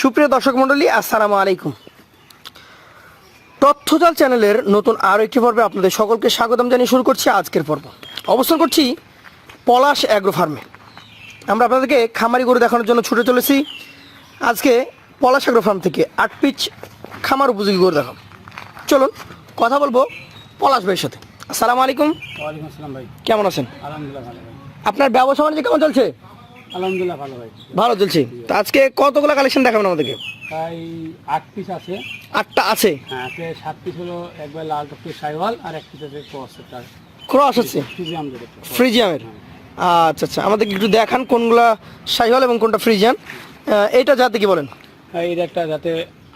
সুপ্রিয় দর্শক মণ্ডলী আসসালামু আলাইকুম। তথ্যজাল চ্যানেলের নতুন আরও একটি পর্বে আপনাদের সকলকে স্বাগতম জানিয়ে শুরু করছি আজকের পর্ব। অবস্থান করছি পলাশ অ্যাগ্রো ফার্মে। আমরা আপনাদেরকে খামারি গরু দেখানোর জন্য ছুটে চলেছি। আজকে পলাশ অ্যাগ্রো ফার্ম থেকে আট পিচ খামার উপযোগী গরু দেখাবো। চলুন কথা বলব পলাশ ভাইয়ের সাথে। আসসালামু আলাইকুম। আসসালাম ভাই। কেমন আছেন? আপনার ব্যবসা বাণিজ্য কেমন চলছে? আলহামদুলিল্লাহ ভালো ভাই ভালো চলছে। তো আজকে কতগুলো কালেকশন দেখাবেন আমাদেরকে? প্রায় আট পিস আছে। আটটা আছে? হ্যাঁ সাত পিস হলো একবার লাল টপি সাইওয়াল আর এক পিস আছে ক্রস তার ক্রস আছে? ফ্রিজিয়ামের আচ্ছা আচ্ছা। আমাদেরকে একটু দেখান কোনগুলা শাহিওয়াল এবং কোনটা ফ্রিজিয়ান। আহ, এইটা যাতে কি বলেন? হ্যাঁ এর একটা যাতে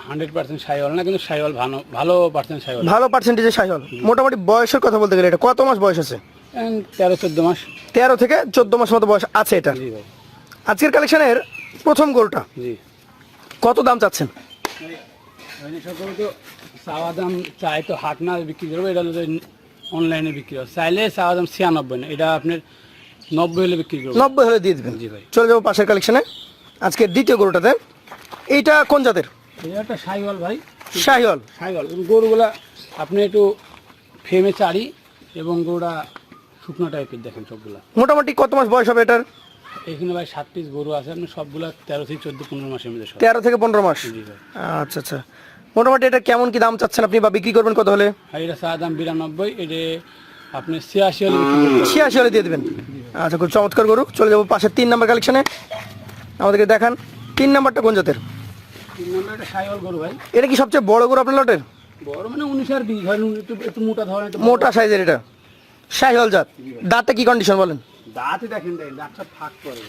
হান্ড্রেড পার্সেন্ট সাইওয়াল না কিন্তু সাইওয়াল ভালো ভালো পার্সেন্ট সাইওয়াল। ভালো পার্সেন্টেজের শাহিওয়াল মোটামুটি বয়সের কথা বলতে গেলে এটা কত মাস বয়স আছে? তেরো চোদ্দ মাস। তেরো থেকে চোদ্দ মাস মতো বয়স আছে এটা। আজকের কালেকশনের প্রথম গরুটা জি। কত দাম চাচ্ছেন? চাওয়া দাম চাই তো হাট না বিক্রি করব এটা অনলাইনে বিক্রি হবে। চাইলে চাওয়া দাম ছিয়ানব্বই না এটা আপনার নব্বই হলে বিক্রি করব। নব্বই হলে দিয়ে দেবেন। জি ভাই। চলে যাব পাশের কালেকশনে। আজকের দ্বিতীয় গরুটাতে এইটা কোন জাতের? এটা সাইওয়াল ভাই। শাহিওয়াল। সাইকেল গরুগুলা আপনি একটু ফ্রেমে চারি এবং গরুটা শুকনো টাইপের দেখেন সবগুলা। মোটামুটি কত মাস বয়স হবে এটার? এখানে ভাই সাত পিস গরু আছে আপনি সবগুলা তেরো থেকে চোদ্দ পনেরো মাসের মধ্যে তেরো থেকে পনেরো মাস? আচ্ছা আচ্ছা। মোটামুটি এটা কেমন কি দাম চাচ্ছেন আপনি বা বিক্রি করবেন কত হলে? এটা চা দাম বিরানব্বই এটা আপনি ছিয়াশি হলে ছিয়াশি হলে দিয়ে দেবেন। আচ্ছা খুব চমৎকার গরু। চলে যাব পাশের তিন নাম্বার কালেকশনে আমাদেরকে দেখান তিন নাম্বারটা কোন জাতের? তিন নম্বর একটা গরু ভাই। এটা কি সবচেয়ে বড় গরু আপনার লটের? বড় মানে উনিশ আর বিশ ধরেন একটু মোটা ধরেন মোটা সাইজের এটা। শাহিওয়াল জাত। দাঁতে কি কন্ডিশন বলেন? দাঁতে দেখেন দেখেন দাঁত সব ফাঁক করে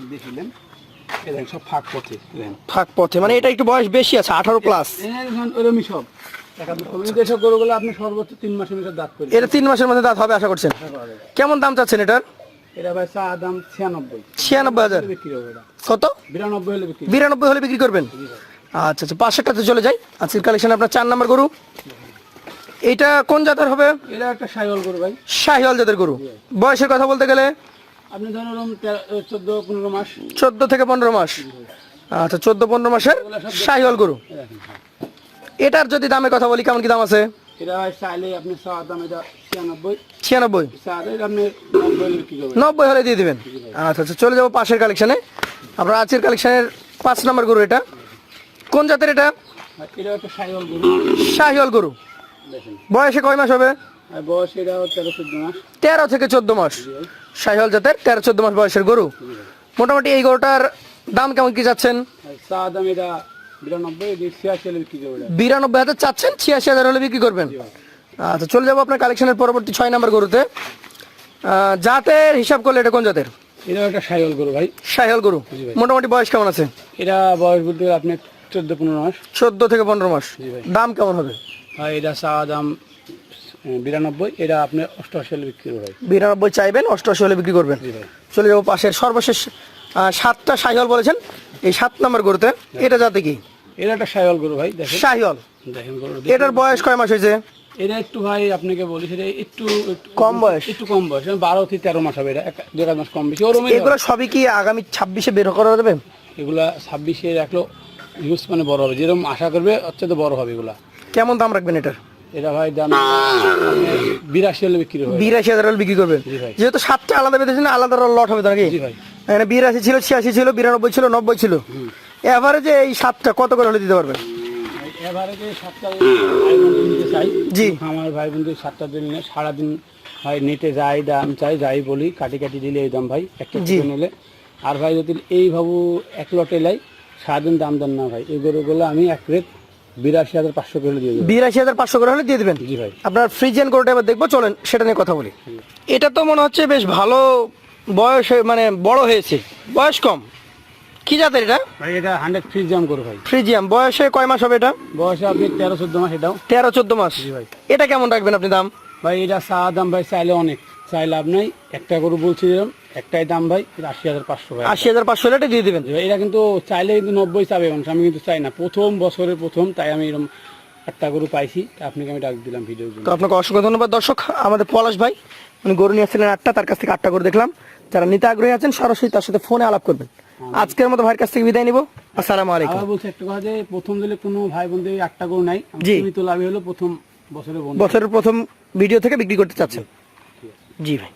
এই দেখেন সব ফাঁক ফাঁক পথে মানে এটা একটু বয়স বেশি আছে আঠারো প্লাস ওরমই সব। যেসব গরুগুলো আপনি সর্বোচ্চ তিন মাসের দাঁত এটা তিন মাসের মধ্যে দাঁত হবে আশা করছেন? কেমন দাম চাচ্ছেন এটার? এটা ভাই চা দাম ছিয়ানব্বই। ছিয়ানব্বই হাজার। বিক্রি হবে এটা। কত? বিরানব্বই হলে বিক্রি বিরানব্বই হলে বিক্রি করবেন? আচ্ছা আচ্ছা পাশেরটাতে চলে যাই। আজকের কালেকশন আপনার চার নাম্বার গরু। এইটা কোন জাতের হবে? এটা একটা সাইওয়াল গরু ভাই। শাহিওয়াল জাতের গরু। বয়সের কথা বলতে গেলে? আপনি ধরুন চোদ্দ পনেরো মাস। চোদ্দ থেকে পনেরো মাস। আচ্ছা চোদ্দ পনেরো মাসের শাহিওয়াল গরু। এটার যদি দামের কথা বলি কেমন কি দাম আছে? এটা দাম এটা এটা নব্বই হলে দিয়ে দিবেন। আচ্ছা আচ্ছা চলে যাব পাশের কালেকশনে। আপনার আজকের কালেকশনের পাঁচ নম্বর গরু এটা। কোন জাতের এটা? এটা সাইওয়াল গরু। শাহিওয়াল গরু। বয়সে কয় মাস হবে? বয়স এটা তেরো চোদ্দ মাস। তেরো থেকে চোদ্দ মাস। সাইহল জাতের তেরো চোদ্দ মাস বয়সের গরু। মোটামুটি এই গরুটার দাম কেমন কি চাচ্ছেন? চা দাম এটা বিরানব্বই হাজার চাচ্ছেন ছিয়াশি হাজার হলে বিক্রি করবেন। আচ্ছা চলে যাব আপনার কালেকশনের পরবর্তী ছয় নম্বর গরুতে। জাতের হিসাব করলে এটা কোন জাতের? এটা একটা সাইওয়াল গরু ভাই। শাহিওয়াল গরু। মোটামুটি বয়স কেমন আছে? এটা বয়স বলতে চোদ্দ পনেরো মাস। চোদ্দ থেকে পনেরো মাস। দাম কেমন হবে? এটা চা দাম বিরানব্বই এটা আপনি অষ্টআশি হলে বিক্রি করবে বিরানব্বই চাইবেন অষ্টআশি হলে বিক্রি করবেন। চলে যাব পাশের সর্বশেষ সাতটা শাহিওয়াল বলেছেন। এই সাত নম্বর গরুতে এটা যাতে কি? এটা একটা সাইওয়াল গরু ভাই দেখেন। শাহিওয়াল দেখেন এটার বয়স কয় মাস হয়েছে? এটা একটু ভাই আপনাকে বলি সেটা একটু কম বয়স? একটু কম বয়স বারো থেকে তেরো মাস হবে এটা এক দু এক মাস কম বেশি। ওরমই এগুলো সবই কি আগামী ছাব্বিশে বের করা যাবে? এগুলা ছাব্বিশে রাখল ইউজ মানে বড় হবে। যেরকম আশা করবে হচ্ছে তো বড় হবে এগুলা। কেমন দাম রাখবেন এটার? এটা ভাই দাম বিরাশি হলে বিক্রি হবে বিরাশি হাজার হলে বিক্রি করবেন। যেহেতু সাতটা আলাদা বেঁধেছেন আলাদা লট হবে নাকি? এখানে বিরাশি ছিল ছিয়াশি ছিল বিরানব্বই ছিল নব্বই ছিল। এভারেজে এই সাতটা কত করে হলে দিতে পারবেন? সাতটা চাই। জি। আমার ভাই বন্ধু সাতটা দিন সারাদিন ভাই নেটে যাই দাম চাই যাই বলি কাটি কাটি দিলে এই দাম ভাই একটা জি। করে নিলে আর ভাই যদি এই ভাবু এক লটে লাই সারাদিন দাম দেন না ভাই। এই গরুগুলো আমি এক রেট বিরাশি হাজার পাঁচশো করে দিয়ে বিরাশি হাজার পাঁচশো করে হলে দিয়ে দেবেন? জি ভাই। আপনার ফ্রিজিয়ান গরুটা এবার দেখব চলেন সেটা নিয়ে কথা বলি। এটা তো মনে হচ্ছে বেশ ভালো বয়স মানে বড় হয়েছে। বয়স কম। কি জাতের এটা? ভাই এটা হান্ড্রেড ফ্রিজ জাম ভাই। ফ্রিজিয়াম বয়সে কয় মাস হবে এটা? বয়সে আপনি তেরো চোদ্দ মাস এটাও। তেরো চোদ্দ মাস। জি ভাই। এটা কেমন রাখবেন আপনি দাম? ভাই এটা চা দাম ভাই চাইলে অনেক। চাই লাভ নাই। একটা গরু বলছি যেরকম একটাই দাম ভাই আশি হাজার পাঁচশো ভাই। আশি হাজার পাঁচশো এটা দিয়ে দেবেন। এটা কিন্তু চাইলে কিন্তু নব্বই চাবে মানুষ। আমি কিন্তু চাই না। প্রথম বছরের প্রথম তাই আমি এরকম একটা গরু পাইছি তা আপনাকে আমি ডাক দিলাম ভিডিও তো আপনাকে অসংখ্য ধন্যবাদ দর্শক। আমাদের পলাশ ভাই উনি গরু নিয়ে আসছিলেন আটটা তার কাছ থেকে আটটা গরু দেখলাম। যারা নিতে আগ্রহী আছেন সরাসরি তার সাথে ফোনে আলাপ করবেন। আজকের মতো ভাইয়ের কাছ থেকে বিদায় নিব। আসসালামু আলাইকুম। আবার বলছি একটা কথা যে প্রথম দিলে কোনো ভাই বোনদের একটা গরু নাই। জি। সীমিত লাভই হলো প্রথম বছরে বন্ধ। বছরের প্রথম ভিডিও থেকে বিক্রি করতে চাচ্ছেন। জি ভাই